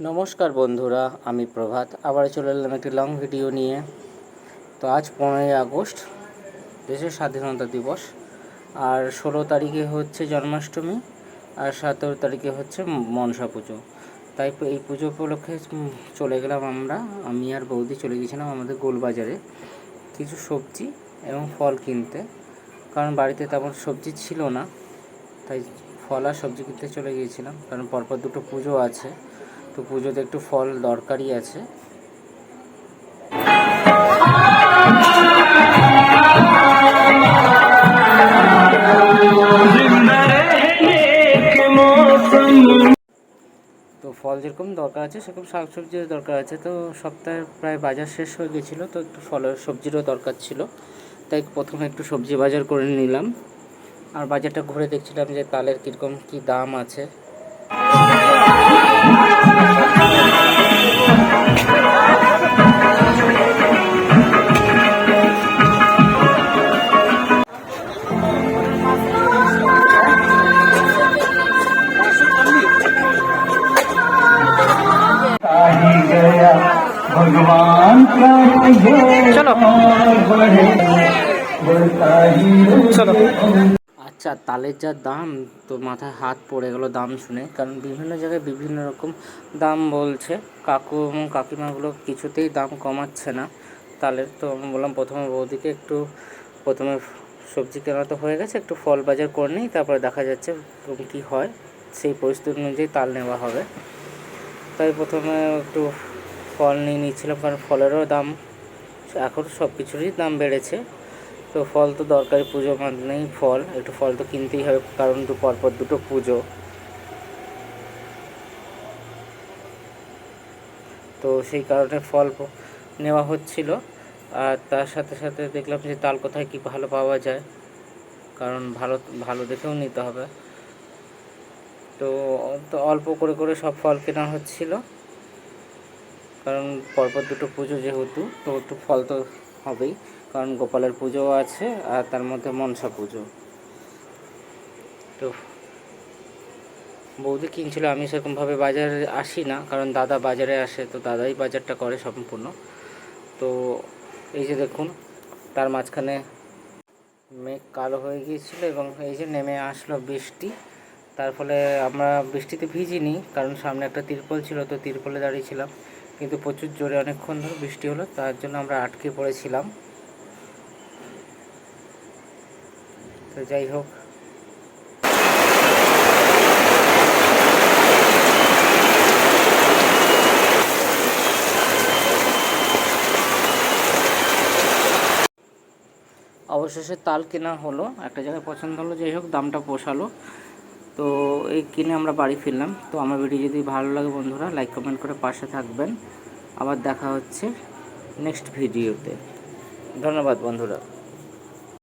নমস্কার বন্ধুরা, আমি প্রভাত। আবার চলে এলাম একটি লং ভিডিও নিয়ে। তো আজ পনেরোই আগস্ট, দেশের স্বাধীনতা দিবস। আর ষোলো তারিখে হচ্ছে জন্মাষ্টমী, আর সতেরো তারিখে হচ্ছে মনসা পুজো। তাই এই পুজো উপলক্ষে চলে গেলাম আমরা। আমি আর বৌদি চলে গেছিলাম আমাদের গোলবাজারে কিছু সবজি এবং ফল কিনতে। কারণ বাড়িতে তেমন সবজি ছিল না, তাই ফল আর সবজি কিনতে চলে গিয়েছিলাম। কারণ পরপর দুটো পুজো আছে। একটু পুজোতে একটু ফল দরকারই আছে। তো ফল যেরকম দরকার আছে, সেরকম শাকসবজির দরকার আছে। তো সপ্তাহে প্রায় বাজার শেষ হয়ে গেছিল, তো একটু ফলের সবজিরও দরকার ছিল। তাই প্রথমে একটু সবজি বাজার করে নিলাম। আর বাজারটা ঘুরে দেখছিলাম যে তালের কীরকম কী দাম আছে। भगवान का ये चलो। চা, তালের যা দাম তো মাথায় হাত পড়ে গেলো দাম শুনে। কারণ বিভিন্ন জায়গায় বিভিন্ন রকম দাম বলছে। কাকু এবং কাকিমাগুলো কিছুতেই দাম কমাচ্ছে না। তালের তো আমি বললাম, প্রথমে বৌদিকে একটু, প্রথমে সবজি কেনা তো হয়ে গেছে, একটু ফল বাজার করে নিই, তারপরে দেখা যাচ্ছে কী হয়। সেই পরিস্থিতি অনুযায়ী তাল নেওয়া হবে। তাই প্রথমে একটু ফল নিয়ে নিচ্ছিলাম, কারণ ফলেরও দাম, এখন সব কিছুরই দাম বেড়েছে। তো ফল তো দরকারি পুজো মানেই ফল, একটু ফল তো কিনতেই হবে, কারণ দু পরপর দুটো পুজো। তো সেই কারণে ফল নেওয়া হচ্ছিল, আর তার সাথে সাথে দেখলাম যে তাল কোথায় কি ভালো পাওয়া যায়, কারণ ভালো ভালো দেখেও নিতে হবে। তো তো অল্প করে করে সব ফল কেনা হচ্ছিল, কারণ পরপর দুটো পুজো যেহেতু, তো একটু ফল তো হবেই, কারণ গোপালের পুজোও আছে আর তার মধ্যে মনসা পুজো। তো বৌদি কিনছিল, আমি সেরকমভাবে বাজারে আসি না, কারণ দাদা বাজারে আসে, তো দাদাই বাজারটা করে সম্পূর্ণ। তো এই যে দেখুন, তার মাঝখানে মেঘ কালো হয়ে গিয়েছিল এবং এই যে নেমে আসলো বৃষ্টি। তার ফলে আমরা বৃষ্টিতে ভিজিনি, কারণ সামনে একটা তিরপল ছিল, তো তিরপলে দাঁড়িয়েছিলাম কিন্তু প্রচুর জোরে অনেকক্ষণ ধরে বৃষ্টি হলো, তার জন্য আমরা আটকে পড়েছিলাম। তো যাই হোক। অবশেষে তাল কেনা হলো, একটা জায়গায় পছন্দ হলো, যাই হোক, দামটা পোষালো। তো এই কিনে আমরা বাড়ি ফিরলাম। তো আমার ভিডিও যদি ভালো লাগে বন্ধুরা লাইক কমেন্ট করে পাশে থাকবেন। আবার দেখা হচ্ছে নেক্সট ভিডিওতে ধন্যবাদ বন্ধুরা।